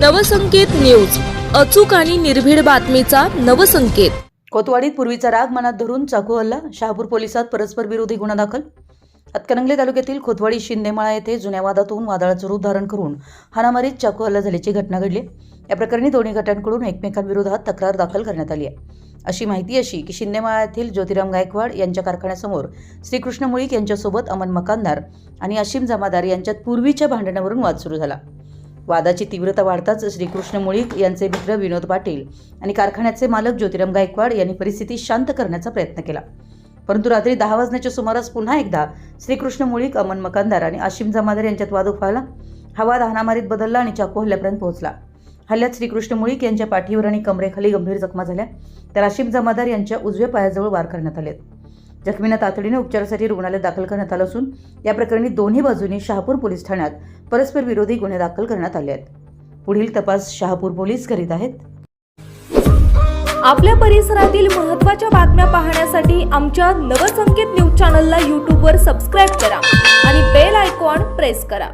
Navsanket news. अचूक आणि निर्भीड बातमीचा नवसंकेत. कोतवाडीत पूर्वीचा राग मनात धरून चाकू हल्ला शहापूर पोलिसात परस्पर विरोधी गुन्हा दाखल हातकणंगले तालुक्यातील खोतवाडी शिंदेमाळा येथे जुन्या वादातून वादळाचं रूप धारण करून हाणामारीत चाकू हल्ला झाल्याची घटना घडली. या प्रकरणी दोन्ही गटांकडून एकमेकांविरोधात तक्रार दाखल करण्यात आली आहे. अशी माहिती अशी की शिंदेमाळा येथील ज्योतिराम गायकवाड यांच्या कारखान्यासमोर श्रीकृष्ण मुळीक यांच्यासोबत अमन मकानदार आणि अशीम जमादार यांच्यात पूर्वीच्या भांडणावरून वाद सुरू झाला. वादाची तीव्रता वाढताच श्रीकृष्ण मुळीक यांचे मित्र विनोद पाटील आणि कारखान्याचे मालक ज्योतिराम गायकवाड यांनी परिस्थिती शांत करण्याचा प्रयत्न केला. परंतु रात्री दहा वाजण्याच्या सुमारास पुन्हा एकदा श्रीकृष्ण मुळीक अमन मकानदार आणि आशिम जमादार यांच्यात वाद उफाळला. हा वाद हानामारीत बदलला आणि चाकू हल्ल्यापर्यंत पोहोचला. हल्ल्यात श्रीकृष्ण मुळीक यांच्या पाठीवर आणि कमरेखाली गंभीर जखमा झाल्या. तर आशिम जमादार यांच्या उजव्या पायाजवळ वार करण्यात आले जखमींना तातडीने उपचारासाठी रुग्णालयात दाखल करण्यात आलं असून या प्रकरणी दोन्ही बाजूंनी शहापूर पोलीस ठाण्यात परस्पर विरोधी गुन्हे दाखल करण्यात आले आहेत. पुढील तपास शहापूर पोलीस करीत आहेत. आपल्या परिसरातील महत्त्वाच्या बातम्या पाहण्यासाठी आमच्या नवसंकेत न्यूज चॅनलला यूट्यूबवर सबस्क्राईब करा आणि बेल आयकॉन प्रेस करा.